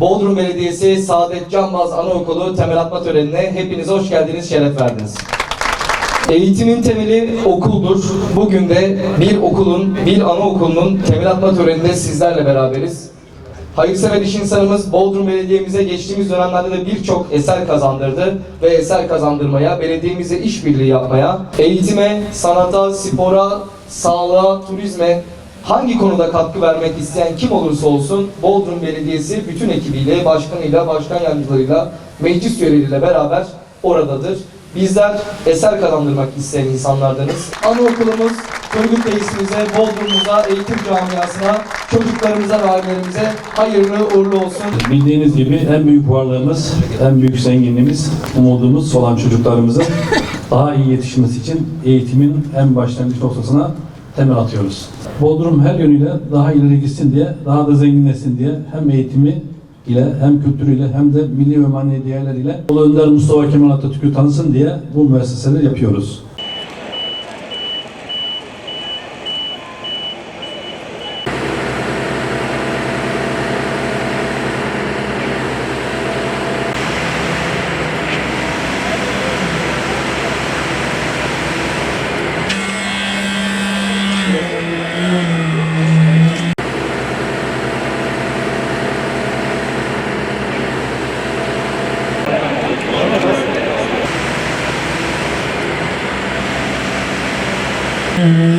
Bodrum Belediyesi Saadet Canbaz Anaokulu temel atma törenine hepiniz hoş geldiniz, şeref verdiniz. Eğitimin temeli okuldur. Bugün de bir okulun, bir anaokulunun temel atma töreninde sizlerle beraberiz. Hayırsever iş insanımız Bodrum Belediye'mize geçtiğimiz dönemlerde de birçok eser kazandırdı ve eser kazandırmaya, belediyemize işbirliği yapmaya, eğitime, sanata, spora, sağlığa, turizme hangi konuda katkı vermek isteyen kim olursa olsun Bodrum Belediyesi bütün ekibiyle, başkanıyla, başkan yardımcılarıyla, meclis üyeleriyle beraber oradadır. Bizler eser kazandırmak isteyen insanlardanız. Anaokulumuz, çocuk tesisimize, Bodrum'umuza, eğitim camiasına, çocuklarımıza ve ailelerimize hayırlı uğurlu olsun. Bildiğiniz gibi en büyük varlığımız, en büyük zenginliğimiz, umudumuz olan çocuklarımızın daha iyi yetişmesi için eğitimin en başlangıç noktasına temel atıyoruz. Bodrum her yönüyle daha ileri gitsin diye, daha da zenginleşsin diye hem eğitimi ile hem kültürüyle hem de milli ve manevi değerleriyle Ulu Önder Mustafa Kemal Atatürk'ü tanısın diye bu müesseseleri yapıyoruz. Mm-hmm.